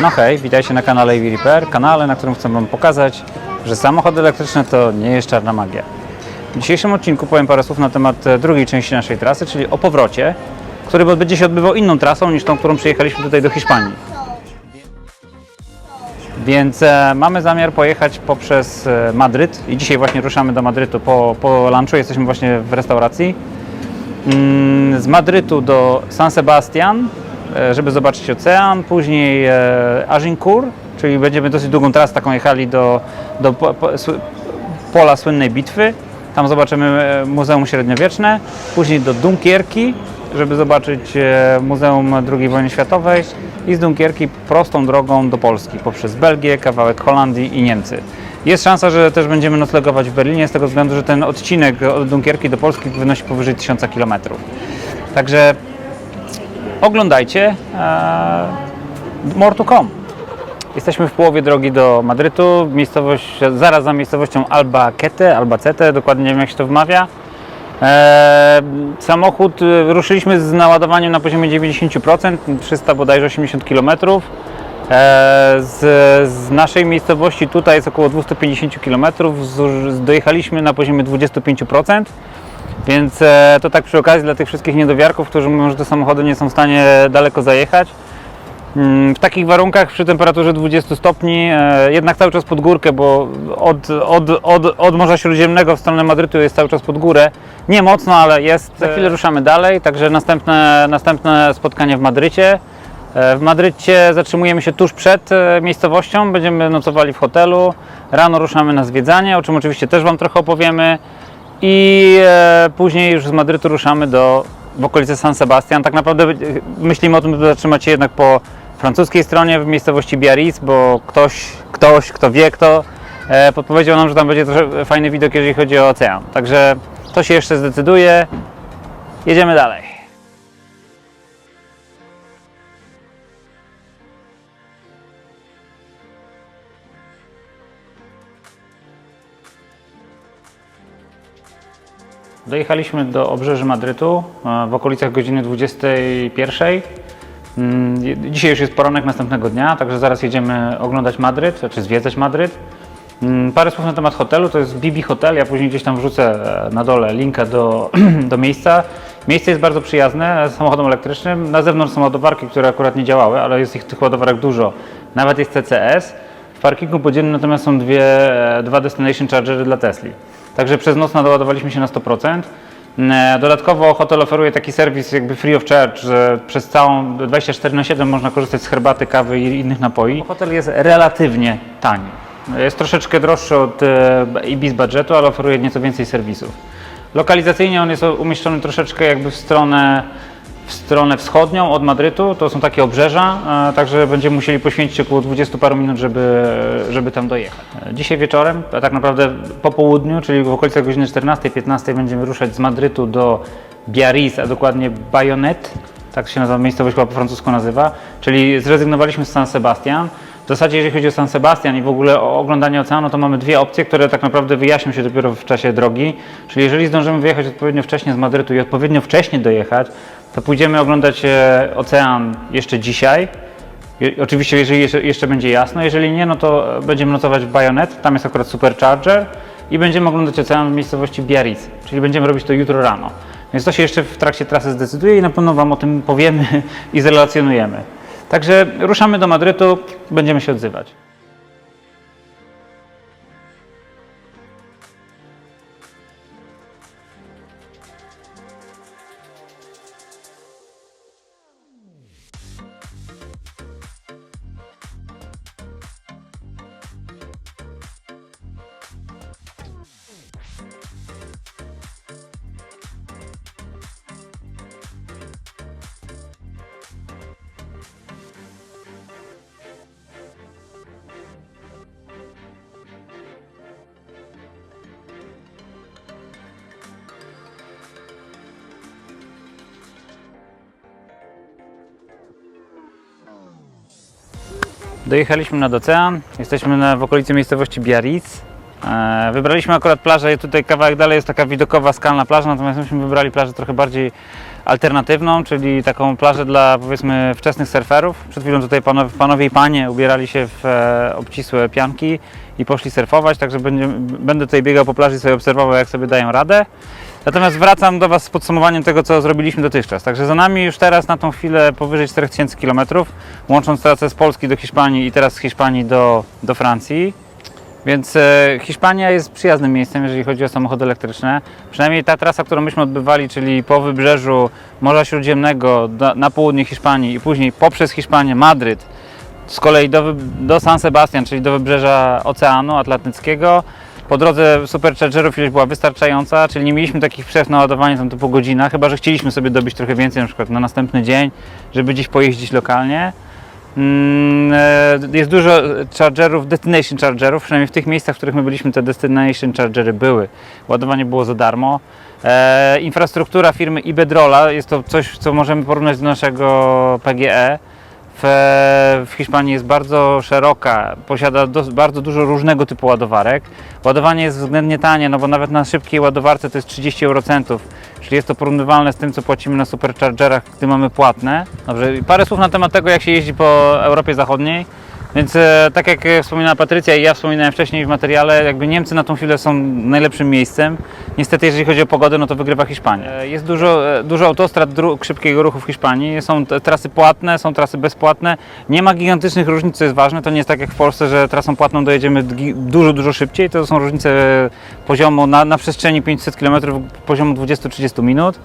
No hej, witajcie na kanale EV Repair, kanale, na którym chcę Wam pokazać, że samochody elektryczne to nie jest czarna magia. W dzisiejszym odcinku powiem parę słów na temat e, drugiej części naszej trasy, czyli o powrocie, który będzie się odbywał inną trasą niż tą, którą przyjechaliśmy tutaj do Hiszpanii. Więc e, mamy zamiar pojechać poprzez e, Madryt i dzisiaj właśnie ruszamy do Madrytu po, po lunchu, jesteśmy właśnie w restauracji. Mm, z Madrytu do San Sebastian, żeby zobaczyć ocean, później e, Agincourt, czyli będziemy dosyć długą trasę taką jechali do, do pola słynnej bitwy. Tam zobaczymy e, Muzeum Średniowieczne, później do Dunkierki, żeby zobaczyć e, Muzeum II Wojny Światowej i z Dunkierki prostą drogą do Polski poprzez Belgię, kawałek Holandii i Niemcy. Jest szansa, że też będziemy noclegować w Berlinie z tego względu, że ten odcinek od Dunkierki do Polski wynosi powyżej 1000 km. Także oglądajcie. E. Jesteśmy w połowie drogi do Madrytu, miejscowość, zaraz za miejscowością Albacete, Albacete, dokładnie nie wiem jak się to wymawia. E, samochód, e, ruszyliśmy z naładowaniem na poziomie 90%, 300 bodajże 80 km. E, z, z naszej miejscowości tutaj jest około 250 km, z, dojechaliśmy na poziomie 25%. Więc e, to tak przy okazji dla tych wszystkich niedowiarków, którzy mówią, że te samochody nie są w stanie daleko zajechać. Mm, W takich warunkach przy temperaturze 20 stopni, e, jednak cały czas pod górkę, bo od, od, od, od Morza Śródziemnego w stronę Madrytu jest cały czas pod górę. Nie mocno, ale jest. Za chwilę ruszamy dalej, także następne, następne spotkanie w Madrycie. E, W Madrycie zatrzymujemy się tuż przed e, miejscowością, będziemy nocowali w hotelu. Rano ruszamy na zwiedzanie, o czym oczywiście też Wam trochę opowiemy. I e, później już z Madrytu ruszamy do w okolice San Sebastian. Tak naprawdę e, myślimy o tym, żeby zatrzymać się jednak po francuskiej stronie w miejscowości Biarritz, bo ktoś, ktoś, kto wie kto, e, podpowiedział nam, że tam będzie trochę fajny widok, jeżeli chodzi o ocean. Także to się jeszcze zdecyduje. Jedziemy dalej. Dojechaliśmy do obrzeży Madrytu e, w okolicach godziny 21. Mm, Dzisiaj już jest poranek następnego dnia, także zaraz jedziemy oglądać Madryt, czy zwiedzać Madryt. Mm, Parę słów na temat hotelu. To jest Bibi Hotel. Ja później gdzieś tam wrzucę e, na dole linka do, do miejsca. Miejsce jest bardzo przyjazne samochodom elektrycznym. Na zewnątrz są ładowarki, które akurat nie działały, ale jest ich tych ładowarek dużo. Nawet jest CCS. W parkingu podziemnym natomiast są dwie, e, dwa destination chargery dla Tesli. Także przez noc naładowaliśmy się na 100%. E, Dodatkowo hotel oferuje taki serwis jakby free of charge, że przez całą 24 na 7 można korzystać z herbaty, kawy i innych napoi. Hotel jest relatywnie tani. Jest troszeczkę droższy od e, Ibis budżetu, ale oferuje nieco więcej serwisów. Lokalizacyjnie on jest umieszczony troszeczkę jakby w stronę, w stronę wschodnią od Madrytu. To są takie obrzeża, e, także będziemy musieli poświęcić około 20 paru minut, żeby, żeby tam dojechać. E, Dzisiaj wieczorem, a tak naprawdę po południu, czyli w okolicach godziny 14-15 będziemy ruszać z Madrytu do Biarritz, a dokładnie Bayonet, tak się nazywa, miejscowość chyba po francusku nazywa, czyli zrezygnowaliśmy z San Sebastian. W zasadzie jeżeli chodzi o San Sebastian i w ogóle o oglądanie oceanu, to mamy dwie opcje, które tak naprawdę wyjaśnią się dopiero w czasie drogi. Czyli jeżeli zdążymy wyjechać odpowiednio wcześnie z Madrytu i odpowiednio wcześnie dojechać, to pójdziemy oglądać e, ocean jeszcze dzisiaj. Oczywiście, jeżeli jeszcze, jeszcze będzie jasno, jeżeli nie, no to e, będziemy nocować w Bayonet, tam jest akurat supercharger i będziemy oglądać ocean w miejscowości Biarritz, czyli będziemy robić to jutro rano. Więc to się jeszcze w trakcie trasy zdecyduje i na pewno Wam o tym powiemy i zrelacjonujemy. Także ruszamy do Madrytu, będziemy się odzywać. Dojechaliśmy nad ocean, jesteśmy na, w okolicy miejscowości Biarritz. E, wybraliśmy akurat plażę, tutaj kawałek dalej jest taka widokowa, skalna plaża, natomiast myśmy wybrali plażę trochę bardziej alternatywną, czyli taką plażę dla powiedzmy wczesnych surferów. Przed chwilą tutaj panowie, panowie i panie ubierali się w e, obcisłe pianki i poszli surfować, także będzie, będę tutaj biegał po plaży i sobie obserwował jak sobie dają radę. Natomiast wracam do Was z podsumowaniem tego, co zrobiliśmy dotychczas. Także za nami już teraz na tą chwilę powyżej 4000 km, łącząc trasę z Polski do Hiszpanii i teraz z Hiszpanii do, do Francji. Więc e, Hiszpania jest przyjaznym miejscem, jeżeli chodzi o samochody elektryczne. Przynajmniej ta trasa, którą myśmy odbywali, czyli po wybrzeżu Morza Śródziemnego na południe Hiszpanii i później poprzez Hiszpanię Madryt, z kolei do, do San Sebastian, czyli do wybrzeża Oceanu Atlantyckiego. Po drodze superchargerów ilość była wystarczająca, czyli nie mieliśmy takich przerw na ładowanie tam typu godzina, chyba że chcieliśmy sobie dobić trochę więcej, na przykład na następny dzień, żeby gdzieś pojeździć lokalnie. Mm, e, Jest dużo chargerów, destination chargerów, przynajmniej w tych miejscach, w których my byliśmy, te destination chargery były. Ładowanie było za darmo. E, infrastruktura firmy Iberdrola jest to coś, co możemy porównać do naszego PGE. W, w Hiszpanii jest bardzo szeroka, posiada dos, bardzo dużo różnego typu ładowarek. Ładowanie jest względnie tanie, no bo nawet na szybkiej ładowarce to jest 30 eurocentów, czyli jest to porównywalne z tym, co płacimy na superchargerach, gdy mamy płatne. Dobrze, parę słów na temat tego, jak się jeździ po Europie Zachodniej. Więc e, tak jak e, wspominała Patrycja i ja wspominałem wcześniej w materiale, jakby Niemcy na tą chwilę są najlepszym miejscem. Niestety jeżeli chodzi o pogodę, no to wygrywa Hiszpania. E, Jest dużo, dużo autostrad dróg szybkiego ruchu w Hiszpanii. Są trasy płatne, są trasy bezpłatne. Nie ma gigantycznych różnic, co jest ważne. To nie jest tak jak w Polsce, że trasą płatną dojedziemy dużo, dużo szybciej. To są różnice poziomu na, na przestrzeni 500 km poziomu 20-30 minut.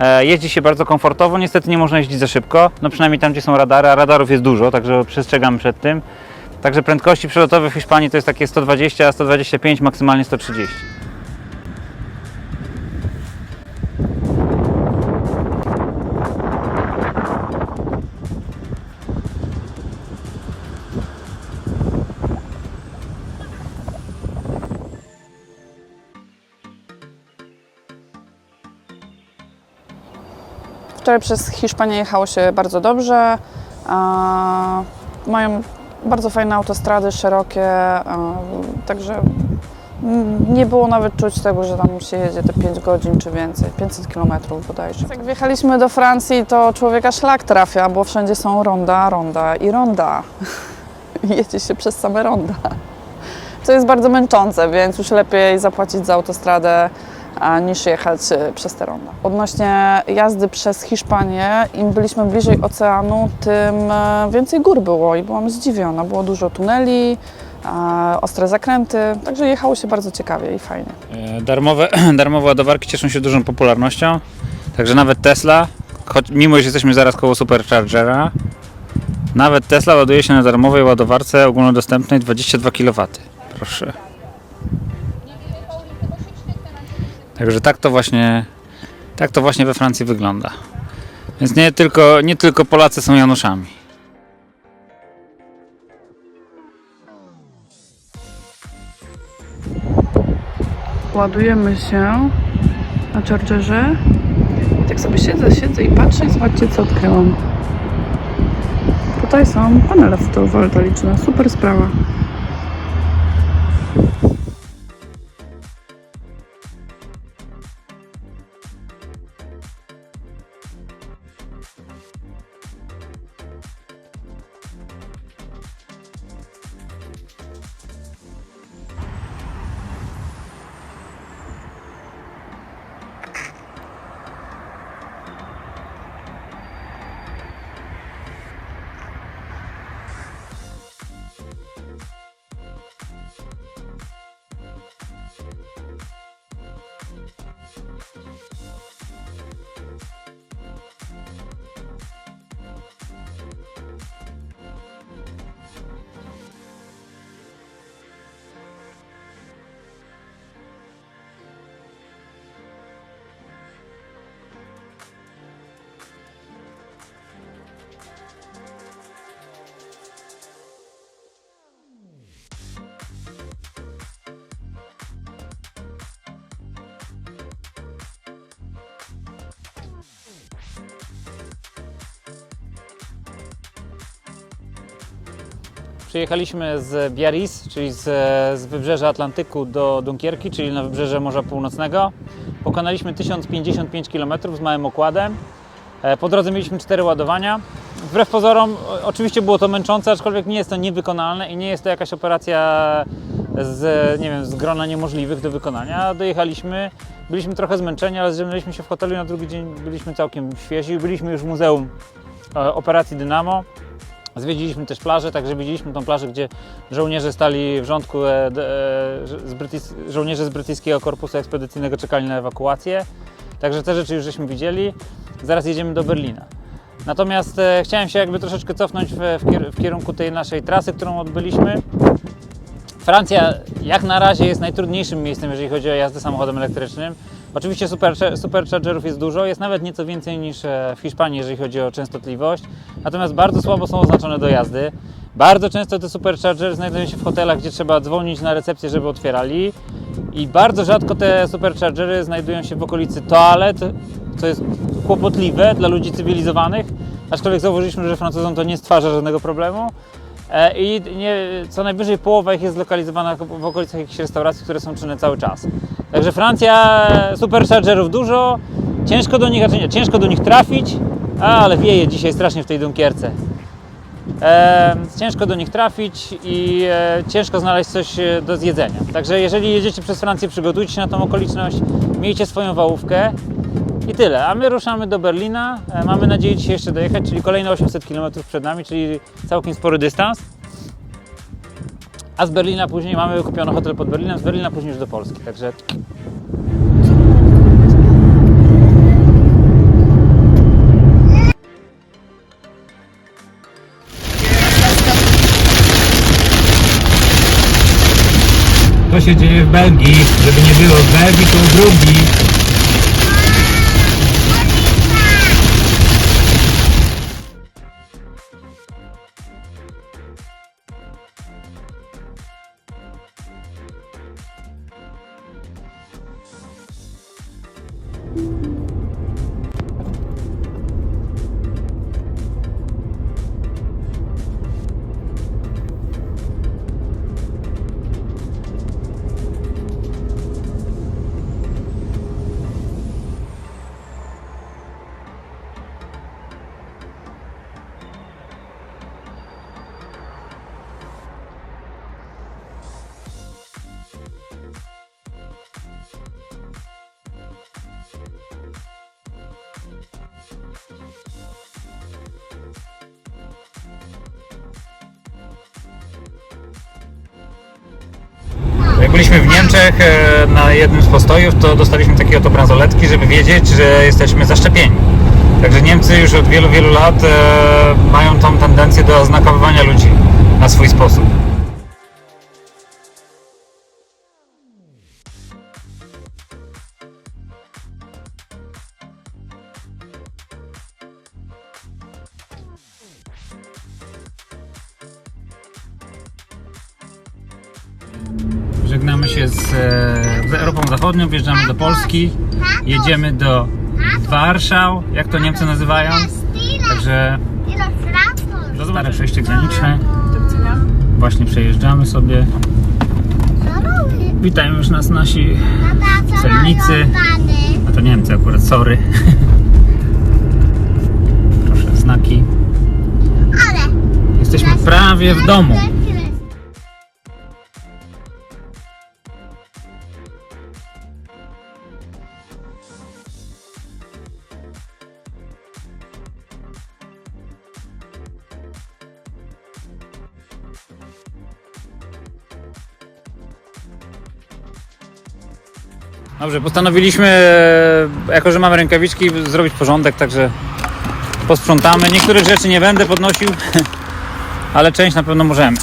E, Jeździ się bardzo komfortowo, niestety nie można jeździć za szybko, no przynajmniej tam, gdzie są radary, a radarów jest dużo, także przestrzegamy przed tym. Także prędkości przelotowe w Hiszpanii to jest takie 120, 125, maksymalnie 130. Wczoraj przez Hiszpanię jechało się bardzo dobrze. Mają bardzo fajne autostrady, szerokie, także nie było nawet czuć tego, że tam się jedzie te 5 godzin czy więcej, 500 km bodajże. Jak wjechaliśmy do Francji, to człowieka szlak trafia, bo wszędzie są ronda, ronda i ronda. Jedzie się przez same ronda. Co jest bardzo męczące, więc już lepiej zapłacić za autostradę niż jechać e, przez te ronda. Odnośnie jazdy przez Hiszpanię, im byliśmy bliżej oceanu, tym e, więcej gór było i byłam zdziwiona. Było dużo tuneli, e, ostre zakręty, także jechało się bardzo ciekawie i fajnie. E, Darmowe, darmowe ładowarki cieszą się dużą popularnością, także nawet Tesla, choć, mimo że jesteśmy zaraz koło Superchargera, nawet Tesla ładuje się na darmowej ładowarce ogólnodostępnej 22 kW. Proszę. Także tak to właśnie, tak to właśnie we Francji wygląda. Więc nie tylko, nie tylko Polacy są Januszami. Ładujemy się na chargerze. Tak sobie siedzę, siedzę i patrzę i zobaczcie co odkryłam. Tutaj są panele fotowoltaiczne, super sprawa. Przyjechaliśmy z Biarritz, czyli z, z wybrzeża Atlantyku do Dunkierki, czyli na wybrzeże Morza Północnego. Pokonaliśmy 1055 km z małym okładem. E, Po drodze mieliśmy cztery ładowania. Wbrew pozorom, o- oczywiście było to męczące, aczkolwiek nie jest to niewykonalne i nie jest to jakaś operacja z, nie wiem, z grona niemożliwych do wykonania. Dojechaliśmy, byliśmy trochę zmęczeni, ale zrzemnęliśmy się w hotelu na drugi dzień byliśmy całkiem świeżi. Byliśmy już w Muzeum e, Operacji Dynamo. Zwiedziliśmy też plażę, także widzieliśmy tą plażę, gdzie żołnierze stali w rządku, e, e, z brytyjs- żołnierze z brytyjskiego korpusu ekspedycyjnego czekali na ewakuację. Także te rzeczy już żeśmy widzieli. Zaraz jedziemy do Berlina. Natomiast e, chciałem się jakby troszeczkę cofnąć w, w, kier- w kierunku tej naszej trasy, którą odbyliśmy. Francja jak na razie jest najtrudniejszym miejscem, jeżeli chodzi o jazdę samochodem elektrycznym. Oczywiście super, superchargerów jest dużo, jest nawet nieco więcej niż e, w Hiszpanii, jeżeli chodzi o częstotliwość. Natomiast bardzo słabo są oznaczone do jazdy. Bardzo często te superchargery znajdują się w hotelach, gdzie trzeba dzwonić na recepcję, żeby otwierali. I bardzo rzadko te superchargery znajdują się w okolicy toalet, co jest kłopotliwe dla ludzi cywilizowanych. Aczkolwiek zauważyliśmy, że Francuzom to nie stwarza żadnego problemu. E, I nie, co najwyżej połowa ich jest zlokalizowana w okolicach jakichś restauracji, które są czynne cały czas. Także Francja, superchargerów dużo, ciężko do nich, raczej nie, ciężko do nich trafić, ale wieje dzisiaj strasznie w tej Dunkierce. E, ciężko do nich trafić i e, ciężko znaleźć coś e, do zjedzenia. Także jeżeli jedziecie przez Francję, przygotujcie się na tą okoliczność, miejcie swoją wałówkę i tyle. A my ruszamy do Berlina. E, mamy nadzieję dzisiaj jeszcze dojechać, czyli kolejne 800 km przed nami, czyli całkiem spory dystans. A z Berlina później mamy kupiony hotel pod Berlinem, z Berlina później już do Polski. Także się dzieje w Belgii. Żeby nie było w Belgii, to drugi. Jak byliśmy w Niemczech e, na jednym z postojów, to dostaliśmy takie oto bransoletki, żeby wiedzieć, że jesteśmy zaszczepieni. Także Niemcy już od wielu, wielu lat e, mają tą tendencję do oznakowywania ludzi na swój sposób. Zachodnią, wjeżdżamy do Polski, jedziemy do Warszał, jak to Niemcy nazywają. Także do zobaczenia przejście graniczne. Właśnie przejeżdżamy sobie. Witają już nas nasi, celnicy. a to Niemcy akurat, sorry. Proszę, znaki. Jesteśmy prawie w domu. Dobrze, postanowiliśmy, e, jako że mamy rękawiczki, zrobić porządek, także posprzątamy. Niektórych rzeczy nie będę podnosił, ale część na pewno możemy.